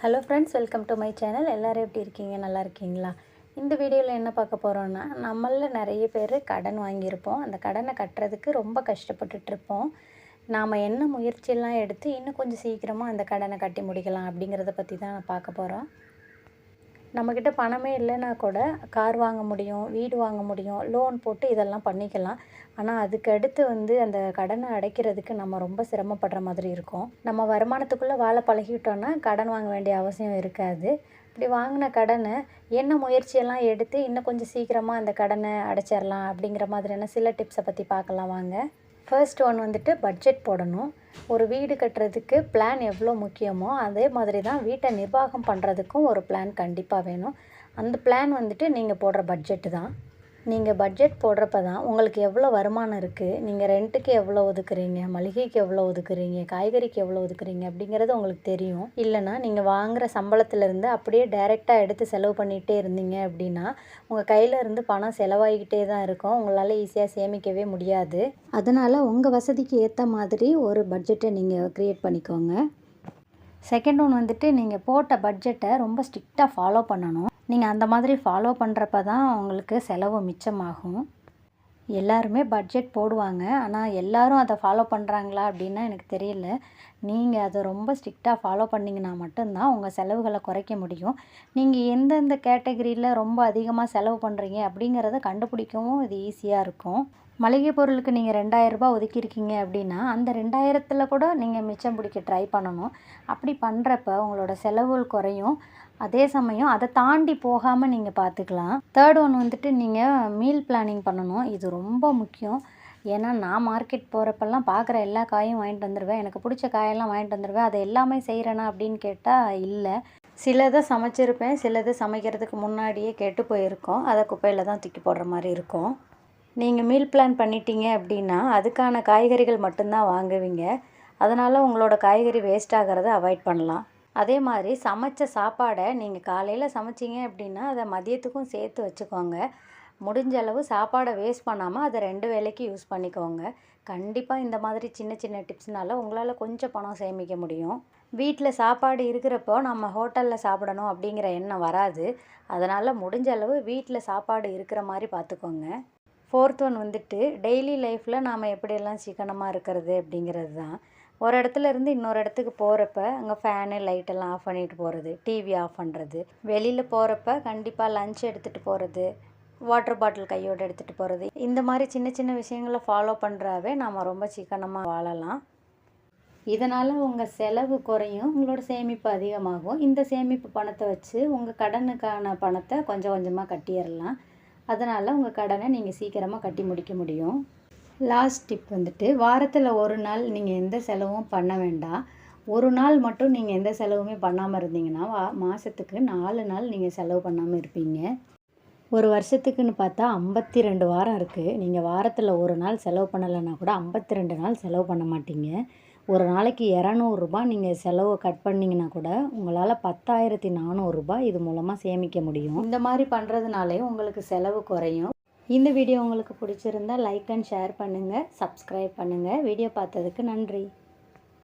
Hello friends welcome to my channel எல்லோரும் எப்படி இருக்கீங்க? நல்லா இருக்கீங்களா? இந்த வீடியோவில் என்ன பார்க்க போகிறோன்னா நம்மளில் நிறைய பேர் கடன் வாங்கியிருப்போம். அந்த கடனை கட்டுறதுக்கு ரொம்ப கஷ்டப்பட்டுட்ருப்போம் நாம் என்ன முயற்சியெல்லாம் எடுத்து இன்னும் கொஞ்சம் சீக்கிரமாக அந்த கடனை கட்டி முடிக்கலாம் அப்படிங்கிறத பற்றி தான் பார்க்க போகிறோம் நம்மக்கிட்ட பணமே இல்லைன்னா கூட கார் வாங்க முடியும் வீடு வாங்க முடியும் லோன் போட்டு இதெல்லாம் பண்ணிக்கலாம். ஆனால் அதுக்கு அடுத்து வந்து அந்த கடனை அடைக்கிறதுக்கு நம்ம ரொம்ப சிரமப்படுற மாதிரி இருக்கும். நம்ம வருமானத்துக்குள்ளே வாழ பழகிட்டோன்னா கடன் வாங்க வேண்டிய அவசியம் இருக்காது. இப்படி வாங்கின கடனை என்ன முயற்சியெல்லாம் எடுத்து இன்னும் கொஞ்சம் சீக்கிரமாக அந்த கடனை அடைச்சிடலாம் அப்படிங்கிற மாதிரியான சில டிப்ஸை பற்றி பார்க்கலாம் வாங்க. ஃபர்ஸ்ட் ஒன் வந்துட்டு பட்ஜெட் போடணும். ஒரு வீடு கட்டுறதுக்கு பிளான் எவ்வளோ முக்கியமோ அதே மாதிரி தான் வீட்டை நிர்வாகம் பண்ணுறதுக்கும் ஒரு பிளான் கண்டிப்பாக வேணும். அந்த பிளான் வந்துட்டு நீங்கள் போடுற பட்ஜெட்டு தான். நீங்கள் பட்ஜெட் போடுறப்ப தான் உங்களுக்கு எவ்வளோ வருமானம் இருக்குது நீங்கள் ரெண்ட்டுக்கு எவ்வளோ ஒதுக்குறீங்க? மளிகைக்கு எவ்வளோ ஒதுக்குறீங்க? காய்கறிக்கு எவ்வளோ ஒதுக்குறீங்க? அப்படிங்கிறது உங்களுக்கு தெரியும். இல்லைனா நீங்கள் வாங்குகிற சம்பளத்துலேருந்து அப்படியே டைரெக்டாக எடுத்து செலவு பண்ணிகிட்டே இருந்தீங்க அப்படின்னா உங்கள் கையில் இருந்து பணம் செலவாகிக்கிட்டே தான் இருக்கும். உங்களால் ஈஸியாக சேமிக்கவே முடியாது. அதனால் உங்கள் வசதிக்கு ஏற்ற மாதிரி ஒரு பட்ஜெட்டை நீங்கள் க்ரியேட் பண்ணிக்கோங்க. செகண்ட் ஒன் வந்துட்டு நீங்கள் போட்ட பட்ஜெட்டை ரொம்ப ஸ்ட்ரிக்டாக ஃபாலோ பண்ணணும். நீங்கள் அந்த மாதிரி ஃபாலோ பண்ணுறப்ப தான் உங்களுக்கு செலவு மிச்சமாகும். எல்லாருமே பட்ஜெட் போடுவாங்க. ஆனால் எல்லோரும் அதை ஃபாலோ பண்ணுறாங்களா அப்படின்னா எனக்கு தெரியல. நீங்கள் அதை ரொம்ப ஸ்ட்ரிக்டாக ஃபாலோ பண்ணிங்கன்னா மட்டும்தான் உங்கள் செலவுகளை குறைக்க முடியும். நீங்கள் எந்தெந்த கேட்டகரியில் ரொம்ப அதிகமாக செலவு பண்ணுறீங்க அப்படிங்கிறத கண்டுபிடிக்கவும் இது ஈஸியாக இருக்கும். மளிகை பொருளுக்கு நீங்கள் ரெண்டாயிரரூபா ஒதுக்கியிருக்கீங்க அப்படின்னா அந்த ரெண்டாயிரத்தில் கூட நீங்கள் மிச்சம் பிடிக்க ட்ரை பண்ணணும். அப்படி பண்ணுறப்ப உங்களோட செலவுகள் குறையும். அதே சமயம் அதை தாண்டி போகாமல் நீங்கள் பார்த்துக்கலாம் தேர்ட் ஒன் வந்துட்டு நீங்கள் மீல் பிளானிங் பண்ணணும். இது ரொம்ப முக்கியம். ஏன்னா நான் மார்க்கெட் போகிறப்பெல்லாம் பார்க்குற எல்லா காயும் வாங்கிட்டு வந்துடுவேன் எனக்கு பிடிச்ச காயெல்லாம் வாங்கிட்டு வந்துடுவேன் அதை எல்லாமே செய்கிறேனா அப்படின்னு கேட்டால் இல்லை. சிலதை சமைச்சிருப்பேன். சிலது சமைக்கிறதுக்கு முன்னாடியே கெட்டு போயிருக்கோம். அதை குப்பையில் தான் தூக்கி போடுற மாதிரி இருக்கும். நீங்கள் மீல் பிளான் பண்ணிட்டீங்க அப்படின்னா அதுக்கான காய்கறிகள் மட்டும்தான் வாங்குவீங்க. அதனால் உங்களோட காய்கறி வேஸ்ட் ஆகிறத அவாய்ட் பண்ணலாம். அதே மாதிரி சமைச்ச சாப்பாடை நீங்கள் காலையில் சமைச்சிங்க அப்படின்னா அதை மதியத்துக்கும் சேர்த்து வச்சுக்கோங்க. முடிஞ்ச அளவு சாப்பாடை வேஸ்ட் பண்ணாமல் அதை ரெண்டு வேலைக்கு யூஸ் பண்ணிக்கோங்க. கண்டிப்பாக இந்த மாதிரி சின்ன சின்ன டிப்ஸ்னால உங்களால் கொஞ்சம் பணம் சேமிக்க முடியும். வீட்டில் சாப்பாடு இருக்கிறப்போ நம்ம ஹோட்டலில் சாப்பிடணும் அப்படிங்கிற எண்ணம் வராது. அதனால் முடிஞ்ச அளவு வீட்டில் சாப்பாடு இருக்கிற மாதிரி பார்த்துக்கோங்க ஃபோர்த் ஒன் வந்துட்டு டெய்லி லைஃப்பில் நாம் எப்படியெல்லாம் சிக்கனமாக இருக்கிறது அப்படிங்கிறது தான். ஒரு இடத்துல இருந்து இன்னொரு இடத்துக்கு போகிறப்ப அங்கே ஃபேனு லைட்டெல்லாம் ஆஃப் பண்ணிட்டு போகிறது டிவி ஆஃப் பண்ணுறது வெளியில் போகிறப்ப கண்டிப்பாக லஞ்ச் எடுத்துகிட்டு போகிறது வாட்டர் பாட்டில் கையோடு எடுத்துகிட்டு போகிறது இந்த மாதிரி சின்ன சின்ன விஷயங்களை ஃபாலோ பண்ணுறாவே நாம் ரொம்ப சிக்கனமாக வாழலாம். இதனால் உங்கள் செலவு குறையும் உங்களோட சேமிப்பு அதிகமாகும். இந்த சேமிப்பு பணத்தை வச்சு உங்கள் கடனுக்கான பணத்தை கொஞ்சம் கொஞ்சமாக கட்டிடலாம். அதனால் உங்கள் கடனை நீங்கள் சீக்கிரமாக கட்டி முடிக்க முடியும். லாஸ்ட் டிப் வந்துட்டு வாரத்தில் ஒரு நாள் நீங்கள் எந்த செலவும் பண்ண வேண்டாம். ஒரு நாள் மட்டும் நீங்கள் எந்த செலவுமே பண்ணாமல் இருந்தீங்கன்னா வா மாதத்துக்கு நாலு நாள் நீங்கள் செலவு பண்ணாமல் இருப்பீங்க. ஒரு வருஷத்துக்குன்னு பார்த்தா ஐம்பத்தி ரெண்டு வாரம் இருக்குது நீங்கள் வாரத்தில் ஒரு நாள் செலவு பண்ணலைன்னா கூட ஐம்பத்தி ரெண்டு நாள் செலவு பண்ண மாட்டீங்க. ஒரு நாளைக்கு இரநூறுபா நீங்கள் செலவு கட் பண்ணிங்கன்னா கூட உங்களால் பத்தாயிரத்தி நானூறுரூபா இது மூலமாக சேமிக்க முடியும். இந்த மாதிரி பண்ணுறதுனாலே உங்களுக்கு செலவு குறையும். இந்த வீடியோ உங்களுக்கு பிடிச்சிருந்தா லைக் அண்ட் ஷேர் பண்ணுங்கள் சப்ஸ்கிரைப் பண்ணுங்கள் வீடியோ பார்த்ததுக்கு நன்றி.